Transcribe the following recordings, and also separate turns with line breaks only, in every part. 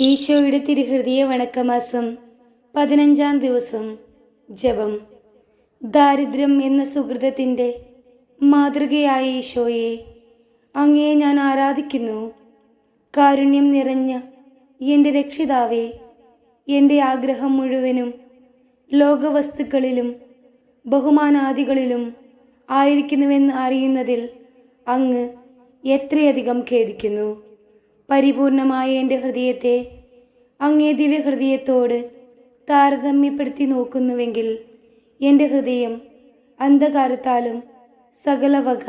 ഈശോയുടെ തിരുഹൃദയ വണക്കമാസം പതിനഞ്ചാം ദിവസം ജപം. ദാരിദ്ര്യം എന്ന സുഹൃതത്തിന്റെ മാതൃകയായ ഈശോയെ അങ്ങയെ ഞാൻ ആരാധിക്കുന്നു. കാരുണ്യം നിറഞ്ഞ എന്റെ രക്ഷിതാവേ എന്റെ ആഗ്രഹം മുഴുവനും ലോകവസ്തുക്കളിലും ബഹുമാനാദികളിലും ആയിരിക്കുന്നുവെന്ന് അറിയുന്നതിൽ അങ്ങ് എത്രയധികം ഖേദിക്കുന്നു. പരിപൂർണമായ എന്റെ ഹൃദയത്തെ അങ്ങേ ദിവ്യഹൃദയത്തോട് താരതമ്യപ്പെടുത്തി നോക്കുന്നുവെങ്കിൽ എന്റെ ഹൃദയം അന്ധകാരത്താലും സകലവക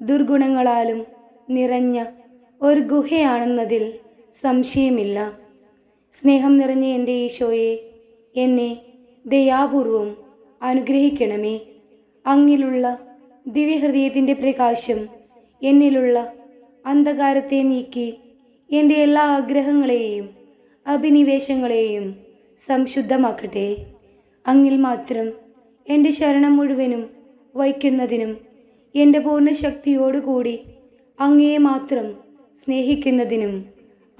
ദുർഗുണങ്ങളാലും നിറഞ്ഞ ഒരു ഗുഹയാണെന്നതിൽ സംശയമില്ല. സ്നേഹം നിറഞ്ഞ എന്റെ ഈശോയെ എന്നെ ദയാപൂർവം അനുഗ്രഹിക്കണമേ. അങ്ങിലുള്ള ദിവ്യഹൃദയത്തിന്റെ പ്രകാശം എന്നിലുള്ള അന്ധകാരത്തെ നീക്കി എന്റെ എല്ലാ ആഗ്രഹങ്ങളെയും അഭിനിവേശങ്ങളെയും സംശുദ്ധമാക്കട്ടെ. അങ്ങിൽ മാത്രം എന്റെ ശരണം മുഴുവനും വയ്ക്കുന്നതിനും എന്റെ പൂർണ ശക്തിയോടുകൂടി അങ്ങയെ മാത്രം സ്നേഹിക്കുന്നതിനും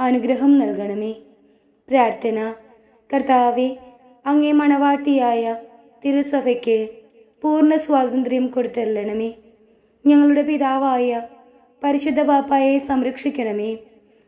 അനുഗ്രഹം നൽകണമേ. പ്രാർത്ഥന. കർത്താവെ അങ്ങേ മണവാട്ടിയായ തിരുസഭയ്ക്ക് പൂർണ സ്വാതന്ത്ര്യം കൊടുത്തരണമേ ഞങ്ങളുടെ പിതാവായ പരിശുദ്ധ പാപ്പായെ സംരക്ഷിക്കണമേ.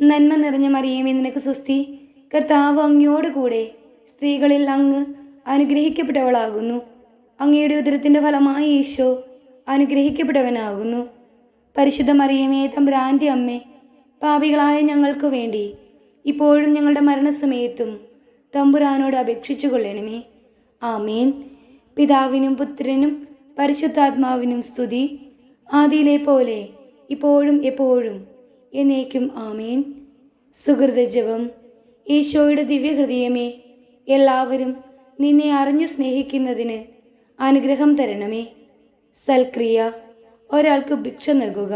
നന്മ നിറഞ്ഞ മറിയമേ നിനക്ക് സുസ്തി കർത്താവ് അങ്ങയോടുകൂടെ സ്ത്രീകളിൽ അങ്ങ് അനുഗ്രഹിക്കപ്പെട്ടവളാകുന്നു. അങ്ങയുടെ ഉദരത്തിന്റെ ഫലമായി ഈശോ അനുഗ്രഹിക്കപ്പെട്ടവനാകുന്നു. പരിശുദ്ധ മറിയമേ തമ്പ്രാന്റെ അമ്മേ പാപികളായ ഞങ്ങൾക്ക് വേണ്ടി ഇപ്പോഴും ഞങ്ങളുടെ മരണസമയത്തും തമ്പുരാനോട് അപേക്ഷിച്ചു കൊള്ളണമേ ആമേൻ. പിതാവിനും പുത്രനും പരിശുദ്ധാത്മാവിനും സ്തുതി. ആദിയിലെ പോലെ ഇപ്പോഴും എപ്പോഴും എന്നേക്കും ആമേൻ. സുഹൃതജവം ഈശോയുടെ ദിവ്യഹൃദയമേ എല്ലാവരും നിന്നെ അറിഞ്ഞു സ്നേഹിക്കുന്നതിന് അനുഗ്രഹം തരണമേ. സൽക്രിയ ഒരാൾക്ക് ഭിക്ഷ നൽകുക.